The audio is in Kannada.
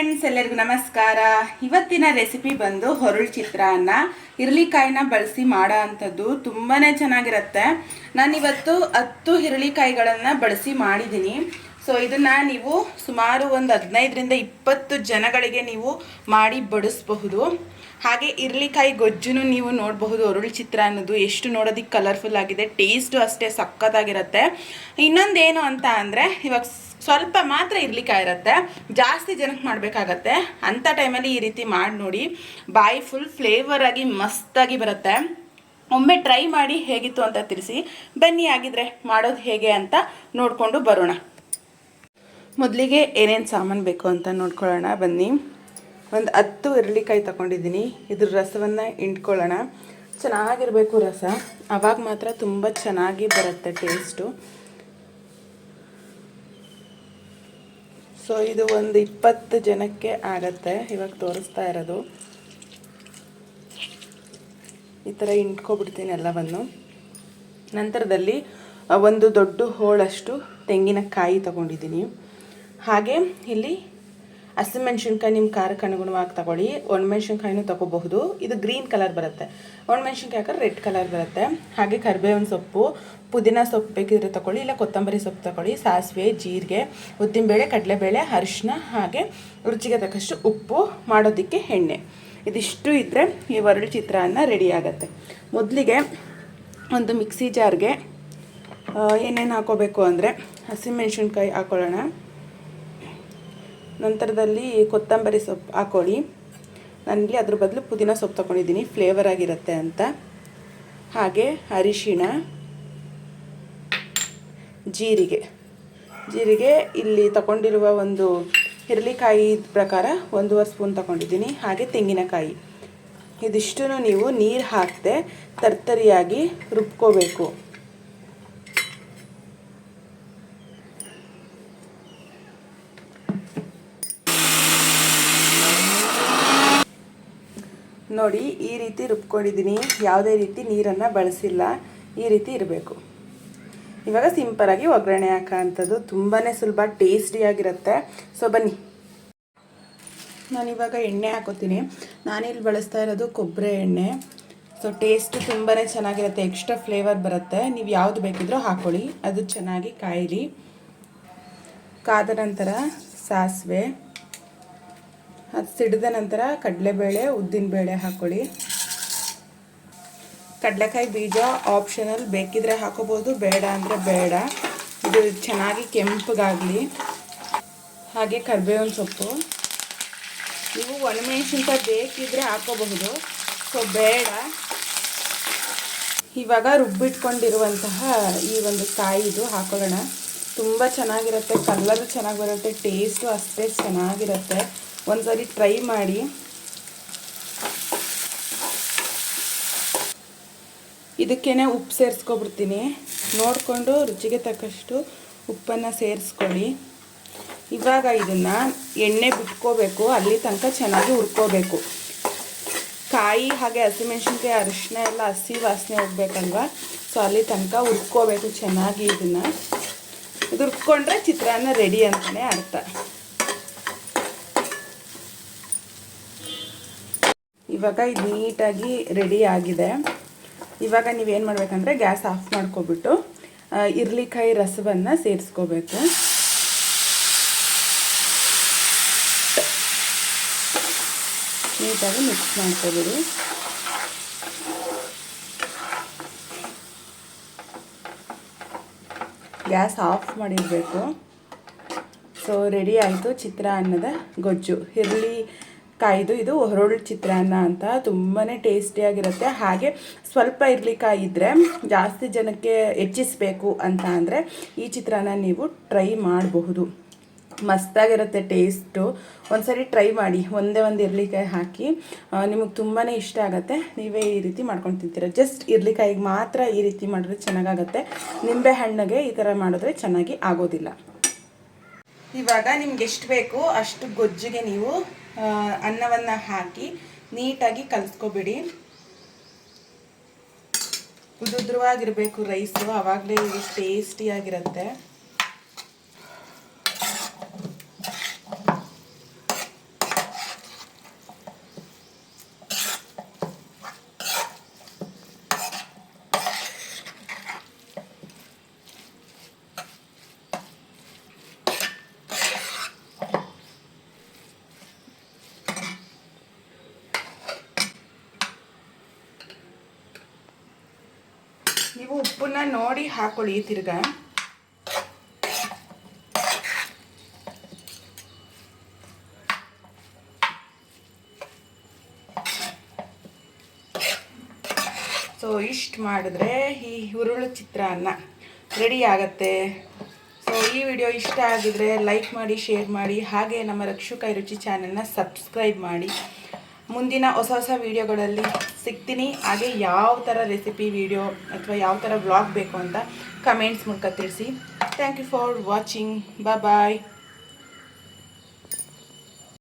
ಫ್ರೆಂಡ್ಸ್ ಎಲ್ಲರಿಗೂ ನಮಸ್ಕಾರ. ಇವತ್ತಿನ ರೆಸಿಪಿ ಬಂದು ಹೊರಳು ಚಿತ್ರಾನ್ನ. ಹಿರಳಿಕಾಯಿನ ಬಳಸಿ ಮಾಡೋ ಅಂಥದ್ದು ತುಂಬಾ ಚೆನ್ನಾಗಿರುತ್ತೆ. ನಾನಿವತ್ತು ಹತ್ತು ಹಿರಳಿಕಾಯಿಗಳನ್ನು ಬಳಸಿ ಮಾಡಿದ್ದೀನಿ. ಸೊ ಇದನ್ನು ನೀವು ಸುಮಾರು ಒಂದು ಹದಿನೈದರಿಂದ ಇಪ್ಪತ್ತು ಜನಗಳಿಗೆ ನೀವು ಮಾಡಿ ಬಡಿಸಬಹುದು. ಹಾಗೆ ಇರ್ಲಿಕಾಯಿ ಗೊಜ್ಜುನು ನೀವು ನೋಡಬಹುದು ಒರುಳು ಚಿತ್ರ ಅನ್ನೋದು. ಎಷ್ಟು ನೋಡೋದಕ್ಕೆ ಕಲರ್ಫುಲ್ ಆಗಿದೆ ಟೇಸ್ಟು ಅಷ್ಟೇ ಸಖತ್ತಾಗಿರುತ್ತೆ. ಇನ್ನೊಂದೇನು ಅಂತ ಅಂದರೆ ಇವಾಗ ಸ್ವಲ್ಪ ಮಾತ್ರ ಇರ್ಲಿಕಾಯಿ ಇರುತ್ತೆ. ಜಾಸ್ತಿ ಜನಕ್ಕೆ ಮಾಡಬೇಕಾಗತ್ತೆ. ಅಂಥ ಟೈಮಲ್ಲಿ ಈ ರೀತಿ ಮಾಡಿ ನೋಡಿ, ಬಾಯಿ ಫುಲ್ ಫ್ಲೇವರ್ ಆಗಿ ಮಸ್ತಾಗಿ ಬರುತ್ತೆ. ಒಮ್ಮೆ ಟ್ರೈ ಮಾಡಿ ಹೇಗಿತ್ತು ಅಂತ ತಿಳಿಸಿ, ಬನ್ನಿ ಆಗಿದ್ರೆ ಮಾಡೋದು ಹೇಗೆ ಅಂತ ನೋಡಿಕೊಂಡು ಬರೋಣ. ಮೊದಲಿಗೆ ಏನೇನು ಸಾಮಾನು ಬೇಕು ಅಂತ ನೋಡ್ಕೊಳ್ಳೋಣ, ಬನ್ನಿ. ಒಂದು ಹತ್ತು ಇರಲಿಕಾಯಿ ತಗೊಂಡಿದ್ದೀನಿ. ಇದ್ರ ರಸವನ್ನು ಇಂಟ್ಕೊಳ್ಳೋಣ ಚೆನ್ನಾಗಿರಬೇಕು ರಸ. ಆವಾಗ ಮಾತ್ರ ತುಂಬ ಚೆನ್ನಾಗಿ ಬರುತ್ತೆ ಟೇಸ್ಟು ಸೊ ಇದು ಒಂದು ಇಪ್ಪತ್ತು ಜನಕ್ಕೆ ಆಗತ್ತೆ. ಇವಾಗ ತೋರಿಸ್ತಾ ಇರೋದು. ಈ ಥರ ಇಂಟ್ಕೊಬಿಡ್ತೀನಿ ಎಲ್ಲವನ್ನು. ನಂತರದಲ್ಲಿ ಒಂದು ದೊಡ್ಡ ಹೋಳಷ್ಟು ತೆಂಗಿನಕಾಯಿ ತಗೊಂಡಿದ್ದೀನಿ. ಹಾಗೆ ಇಲ್ಲಿ ಹಸಿಮೆಣ್ಸಿನ್ಕಾಯಿ ನಿಮ್ಮ ಖಾರಕ್ಕೆ ಅನುಗುಣವಾಗಿ ತಗೊಳ್ಳಿ. ಒಣಮೆಣ್ಸಿನ್ಕಾಯಿನೂ ತಗೋಬಹುದು. ಇದು ಗ್ರೀನ್ ಕಲರ್ ಬರುತ್ತೆ. ಒಣಮೆಣ್ಸಿನ್ಕಾಯಿ ಹಾಕಿದ್ರೆ ರೆಡ್ ಕಲರ್ ಬರುತ್ತೆ. ಹಾಗೆ ಕರಿಬೇವಿನ ಸೊಪ್ಪು, ಪುದೀನ ಸೊಪ್ಪು ಬೇಕಿದ್ರೆ ತಗೊಳ್ಳಿ, ಇಲ್ಲ ಕೊತ್ತಂಬರಿ ಸೊಪ್ಪು ತಗೊಳ್ಳಿ, ಸಾಸಿವೆ, ಜೀರಿಗೆ, ಉದ್ದಿನಬೇಳೆ, ಕಡಲೆಬೇಳೆ, ಅರಿಶಿನ, ಹಾಗೆ ರುಚಿಗೆ ತಕ್ಕಷ್ಟು ಉಪ್ಪು ಮಾಡೋದಕ್ಕೆ ಎಣ್ಣೆ. ಇದಿಷ್ಟು ಇದ್ದರೆ ಈ ವರಳು ಚಿತ್ರಾನ್ನ ರೆಡಿ ಆಗುತ್ತೆ. ಮೊದಲಿಗೆ ಒಂದು ಮಿಕ್ಸಿ ಜಾರ್ಗೆ ಏನೇನು ಹಾಕೋಬೇಕು ಅಂದರೆ ಹಸಿಮೆಣ್ಸಿನ್ಕಾಯಿ ಹಾಕೊಳ್ಳೋಣ. ನಂತರದಲ್ಲಿ ಕೊತ್ತಂಬರಿ ಸೊಪ್ಪು ಹಾಕೊಳ್ಳಿ. ನನಗೆ ಅದ್ರ ಬದಲು ಪುದೀನ ಸೊಪ್ಪು ತೊಗೊಂಡಿದ್ದೀನಿ. ಫ್ಲೇವರ್ ಆಗಿರುತ್ತೆ ಅಂತ. ಹಾಗೆ ಅರಿಶಿಣ, ಜೀರಿಗೆ. ಜೀರಿಗೆ ಇಲ್ಲಿ ತಗೊಂಡಿರುವ ಒಂದು ಹಿರಳಿಕಾಯಿ ಪ್ರಕಾರ ಒಂದೂವರೆ ಸ್ಪೂನ್ ತಗೊಂಡಿದ್ದೀನಿ. ಹಾಗೆ ತೆಂಗಿನಕಾಯಿ. ಇದಿಷ್ಟು ನೀವು ನೀರು ಹಾಕದೆ ತರ್ತರಿಯಾಗಿ ರುಬ್ಕೋಬೇಕು. ನೋಡಿ, ಈ ರೀತಿ ರುಬ್ಕೊಂಡಿದ್ದೀನಿ. ಯಾವುದೇ ರೀತಿ ನೀರನ್ನು ಬಳಸಿಲ್ಲ. ಈ ರೀತಿ ಇರಬೇಕು. ಇವಾಗ ಸಿಂಪಲಾಗಿ ಒಗ್ಗರಣೆ ಹಾಕೋಂಥದ್ದು ತುಂಬಾ ಸುಲಭ ಟೇಸ್ಟಿಯಾಗಿರುತ್ತೆ ಸೊ, ಬನ್ನಿ. ನಾನಿವಾಗ ಎಣ್ಣೆ ಹಾಕೋತೀನಿ. ನಾನಿಲ್ಲಿ ಬಳಸ್ತಾ ಇರೋದು ಕೊಬ್ಬರಿ ಎಣ್ಣೆ. ಸೊ, ಟೇಸ್ಟ್ ತುಂಬಾ ಚೆನ್ನಾಗಿರುತ್ತೆ. ಎಕ್ಸ್ಟ್ರಾ ಫ್ಲೇವರ್ ಬರುತ್ತೆ. ನೀವು ಯಾವುದು ಬೇಕಿದ್ರೂ ಹಾಕೊಳ್ಳಿ. ಅದು ಚೆನ್ನಾಗಿ ಕಾಯಿರಿ ಕಾದ ನಂತರ ಸಾಸಿವೆ. ಅದು ಸಿಡಿದ ನಂತರ ಕಡಲೆಬೇಳೆ ಉದ್ದಿನಬೇಳೆ ಹಾಕ್ಕೊಳ್ಳಿ ಕಡಲೆಕಾಯಿ ಬೀಜ ಆಪ್ಷನಲ್ ಬೇಕಿದ್ರೆ ಹಾಕೋಬೋದು, ಬೇಡ ಅಂದರೆ ಬೇಡ. ಇದು ಚೆನ್ನಾಗಿ ಕೆಂಪಗಾಗಲಿ. ಹಾಗೆ ಕರಿಬೇವಿನ ಸೊಪ್ಪು. ನೀವು ಒಣಮೆಣಸಿನ್ಕಾಯಿ ಬೇಕಿದ್ರೆ ಹಾಕೋಬಹುದು. ಸೊ ಬೇಡ. ಇವಾಗ ರುಬ್ಬಿಟ್ಕೊಂಡಿರುವಂತಹ ಈ ಒಂದು ಕಾಯಿ ಇದು ಹಾಕೊಳ್ಳೋಣ. ತುಂಬ ಚೆನ್ನಾಗಿರುತ್ತೆ ಕಲ್ಲರು ಚೆನ್ನಾಗಿ ಬರುತ್ತೆ ಟೇಸ್ಟು ಅಷ್ಟೇ ಚೆನ್ನಾಗಿರುತ್ತೆ. ಒಂದ್ಸರಿ ಟ್ರೈ ಮಾಡಿ. ಇದಕ್ಕೇನೆ ಉಪ್ಪು ಸೇರಿಸ್ಕೊಬಿಡ್ತೀನಿ. ನೋಡಿಕೊಂಡು ರುಚಿಗೆ ತಕ್ಕಷ್ಟು ಉಪ್ಪನ್ನು ಸೇರಿಸ್ಕೊಳ್ಳಿ. ಇವಾಗ ಇದನ್ನು ಎಣ್ಣೆ ಬಿಟ್ಕೋಬೇಕು, ಅಲ್ಲಿ ತನಕ ಚೆನ್ನಾಗಿ ಹುರ್ಕೋಬೇಕು. ಕಾಯಿ ಹಾಗೆ ಹಸಿಮೆಣ್ಸಿನ್ಕಾಯಿ ಅರಿಶಿನ ಎಲ್ಲ ಹಸಿ ವಾಸನೆ ಹೋಗ್ಬೇಕಲ್ವ? ಸೊ ಅಲ್ಲಿ ತನಕ ಹುರ್ಕೋಬೇಕು ಚೆನ್ನಾಗಿ ಇದನ್ನು. ಇದು ಹುರ್ಕೊಂಡ್ರೆ ಚಿತ್ರಾನ್ನ ರೆಡಿ ಅಂತಲೇ ಅರ್ಥ. ಇವಾಗ ಇದು ನೀಟಾಗಿ ರೆಡಿ ಆಗಿದೆ. ಇವಾಗ ನೀವೇನು ಮಾಡಬೇಕಂದ್ರೆ ಗ್ಯಾಸ್ ಆಫ್ ಮಾಡ್ಕೊಬಿಟ್ಟು ಇರ್ಲಿಕಾಯಿ ರಸವನ್ನು ಸೇರಿಸ್ಕೋಬೇಕು. ನೀಟಾಗಿ ಮಿಕ್ಸ್ ಮಾಡ್ಕೊಬಿಡಿ. ಗ್ಯಾಸ್ ಆಫ್ ಮಾಡಿರಬೇಕು. ಸೊ ರೆಡಿ ಆಯಿತು ಚಿತ್ರಾನ್ನದ ಗೊಜ್ಜು. ಹಿರಳಿ ಕಾಯ್ದು ಇದು ಹೊರಳು ಚಿತ್ರಾನ್ನ ಅಂತ ತುಂಬಾ ಟೇಸ್ಟಿಯಾಗಿರುತ್ತೆ ಹಾಗೆ ಸ್ವಲ್ಪ ಇರ್ಲಿಕಾಯಿ ಇದ್ದರೆ ಜಾಸ್ತಿ ಜನಕ್ಕೆ ಹೆಚ್ಚಿಸ್ಬೇಕು ಅಂತ ಅಂದರೆ ಈ ಚಿತ್ರಾನ್ನ ನೀವು ಟ್ರೈ ಮಾಡಬಹುದು. ಮಸ್ತಾಗಿರುತ್ತೆ ಟೇಸ್ಟು ಒಂದ್ಸರಿ ಟ್ರೈ ಮಾಡಿ, ಒಂದೇ ಒಂದು ಇರ್ಲಿಕಾಯಿ ಹಾಕಿ ನಿಮಗೆ ತುಂಬಾ ಇಷ್ಟ ಆಗುತ್ತೆ. ನೀವೇ ಈ ರೀತಿ ಮಾಡ್ಕೊಂಡು ತಿಂತೀರ. ಜಸ್ಟ್ ಇರ್ಲಿಕಾಯಿಗೆ ಮಾತ್ರ ಈ ರೀತಿ ಮಾಡಿದ್ರೆ ಚೆನ್ನಾಗಾಗತ್ತೆ. ನಿಂಬೆ ಹಣ್ಣಿಗೆ ಈ ಥರ ಮಾಡಿದ್ರೆ ಚೆನ್ನಾಗಿ ಆಗೋದಿಲ್ಲ. ಇವಾಗ ನಿಮ್ಗೆ ಎಷ್ಟು ಬೇಕು ಅಷ್ಟು ಗೊಜ್ಜಿಗೆ ನೀವು ಅನ್ನವನ್ನು ಹಾಕಿ ನೀಟಾಗಿ ಕಲಿಸ್ಕೊಬಿಡಿ. ಉದುದ್ರವಾಗಿರಬೇಕು ರೈಸು ಆವಾಗಲೇ ಟೇಸ್ಟಿಯಾಗಿರುತ್ತೆ ನೀವು ಉಪ್ಪನ್ನ ನೋಡಿ ಹಾಕೊಳ್ಳಿ ತಿರ್ಗ. ಸೊ ಇಷ್ಟು ಮಾಡಿದ್ರೆ ಈ ಹುರುಳು ಚಿತ್ರಾನ್ನ ರೆಡಿ ಆಗತ್ತೆ. ಸೊ ಈ ವಿಡಿಯೋ ಇಷ್ಟ ಆಗಿದ್ರೆ ಲೈಕ್ ಮಾಡಿ ಶೇರ್ ಮಾಡಿ, ಹಾಗೆ ನಮ್ಮ ರಕ್ಷು ಕೈ ರುಚಿ ಚಾನೆಲ್ನ ಸಬ್ಸ್ಕ್ರೈಬ್ ಮಾಡಿ. ಮುಂದಿನ ಹೊಸ ಹೊಸ ವೀಡಿಯೋಗಳಲ್ಲಿ ಸಿಗ್ತೀನಿ. ಹಾಗೆ ಯಾವ ಥರ ರೆಸಿಪಿ ವಿಡಿಯೋ ಅಥವಾ ಯಾವ ಥರ ವ್ಲಾಗ್ ಬೇಕು ಅಂತ ಕಮೆಂಟ್ಸ್ ಮೂಲಕ ತಿಳಿಸಿ. Thank you for watching bye